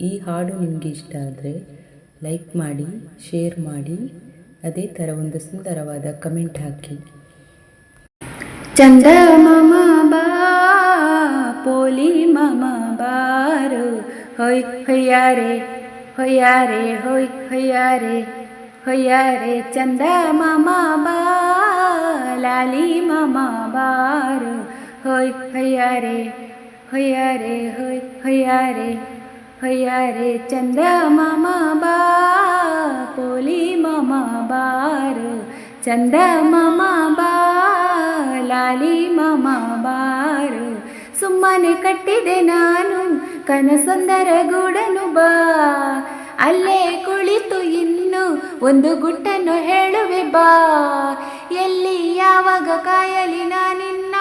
ಈ ಹಾಡು ನಿಮಗೆ ಇಷ್ಟ ಆದರೆ ಲೈಕ್ ಮಾಡಿ ಶೇರ್ ಮಾಡಿ, ಅದೇ ಥರ ಒಂದು ಸುಂದರವಾದ ಕಮೆಂಟ್ ಹಾಕಿ. ಚಂದ ಮಮ ಬಾ, ಪೋಲಿ ಮಮ ಬಾರು, ಹೊಯ್ ಹೊಯ್ಯಾರೆ ಹೊಯ್ಯಾರೆ, ಹೊಯ್ ಹೊಯ್ಯಾರೆ ಹೊಯ್ಯಾರೆ. ಚಂದ ಮಮ ಬಾ, ಲಾಲಿ ಮಮ ಬಾರು, ಹೊಯ್ ಹೊಯ್ಯಾರೆ ಹೊಯ್ಯಾರೆ, ಹೊಯ್ ಹೊಯ್ಯಾರೆ. ಹೊಯ್ಯಾರೆ ಚಂದ ಮಮ ಬಾ, ಕೋಲಿ ಮಮ ಬಾರು. ಚಂದ ಮಮ ಬಾ, ಲಾಲಿ ಮಮ ಬಾರು. ಸುಮ್ಮನೆ ಕಟ್ಟಿದೆ ನಾನು ಕನಸುಂದರ ಗೂಡನು ಬಾ. ಅಲ್ಲೇ ಕುಳಿತು ಇನ್ನು ಒಂದು ಗುಟ್ಟನ್ನು ಹೇಳುವೆ ಬಾ. ಎಲ್ಲಿ ಯಾವಾಗ ಕಾಯಲಿ ನಾನಿನ್ನ?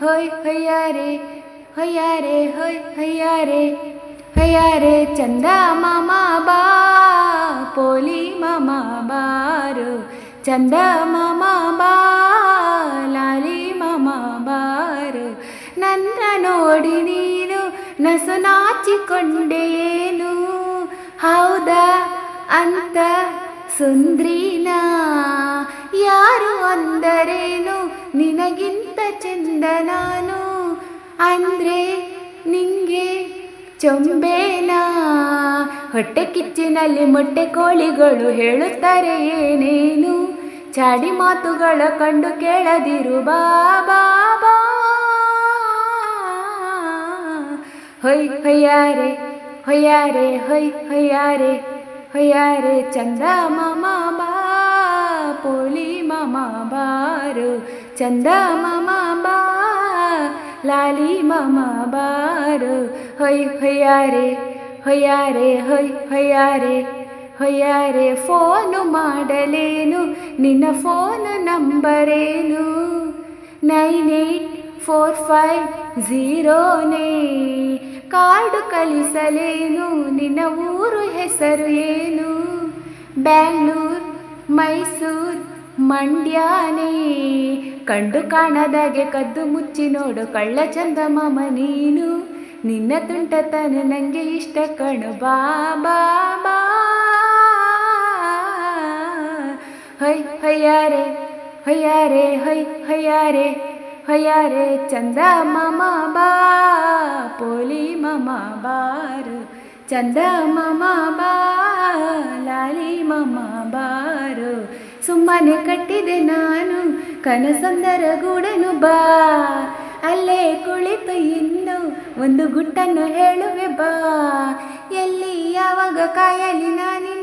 ಹೊಯ್ ಹೊಯ್ಯಾರೆ ಹೊಯ್ಯಾರೆ ಹೊಯ್ ಹೊಯ್ಯಾರೆ ಹೊಯ್ಯಾರೆ ಚಂದ ಮಾಮ ಬಾ, ಪೋಲಿ ಮಾಮ ಬಾರು, ಚಂದ ಮಾಮ ಬಾ, ಲಾಲಿ ಮಾಮ ಬಾರು ನನ್ನ ನೋಡಿ ನೀನು ನಸು ನಾಚಿಕೊಂಡೇನು ಹೌದಾ? ಅಂತ ಸುಂದ್ರೀನ? ಯಾರು ಅಂದರೇನು? ನಿನಗಿಂತ ಚಂದ ನಾನು? ಅಂದ್ರೆ ನಿಂಗೆ ಚೊಂಬೇನಾ? ಹೊಟ್ಟೆ ಕಿಚ್ಚಿನಲ್ಲಿ ಮೊಟ್ಟೆ ಕೋಳಿಗಳು ಹೇಳುತ್ತಾರೆ, ಏನೇನು? ಚಾಡಿ ಮಾತುಗಳ ಕಂಡು ಕೇಳದಿರು ಬಾಬಾ ಹೊಯ್, ಹೊಯ್ಯಾರೆ ಹೊಯ್ಯಾರೆ, ಹೊಯ್, ಹೊಯ್ಯಾರೆ ಹೊಯ್ಯಾರೆ ಚಂದ ಮಾಮ ಬಾ ಪೋಲಿ ಮಾಮ ಬಾರು ಚಂದ ಮಾಮ ಬಾ. ಲಾಲಿ ಮಾಮ ಬಾರು. ಹೊಯ್ ಹೊಯ್ಯಾರೆ ಹೊಯ್ಯಾರೆ, ಹೊಯ್ ಹೊಯ್ಯಾರೆ. ಹೊಯ್ಯಾರೆ, ಫೋನು ಮಾಡಲೇನು? ನಿನ್ನ ಫೋನ್ ನಂಬರೇನು? ನೈನ್ ಏಯ್ಟ್ ಫೋರ್ ಫೈವ್ ಝೀರೋನೇ ಕಾರ್ಡು ಕಳಿಸಲೇನು? ನಿನ್ನ ಊರು ಹೆಸರು ಏನು? ಬ್ಯಾಂಗ್ಳೂರ್, ಮೈಸೂರ್ ಮಂಡ್ಯಾನೇ. ಕಂಡು ಕಾಣದಾಗೆ ಕದ್ದು ಮುಚ್ಚಿ ನೋಡು ಕಳ್ಳ ಚಂದ ಮಾಮ ನೀನು. ನಿನ್ನ ತುಂಟತನ ನಂಗೆ ಇಷ್ಟ ಕಣು ಬಾಬಾ ಬಾ ಹೊಯ್ ಹೊಯ್ಯಾರೆ ಹೊಯ್ಯಾರೆ ಹೊಯ್ ಹೊಯ್ಯಾರೆ ಹೊಯ್ಯಾರೆ ಚಂದ ಮಾಮ ಬಾ, ಪೋಲಿ ಮಾಮ ಬಾರು. ಚಂದ ಮಾಮ ಬಾ, ಲಾಲಿ ಮಾಮ ಬಾರು. ಸುಮ್ಮನೆ ಕಟ್ಟಿದೆ ನಾನು ಕನಸಂದರ ಗೂಡನು ಬಾ. ಅಲ್ಲೇ ಕುಳಿತು ಇನ್ನು ಒಂದು ಗುಟ್ಟನ್ನು ಹೇಳುವೆ ಬಾ. ಎಲ್ಲಿ ಯಾವಾಗ ಕಾಯಲಿ ನಾನು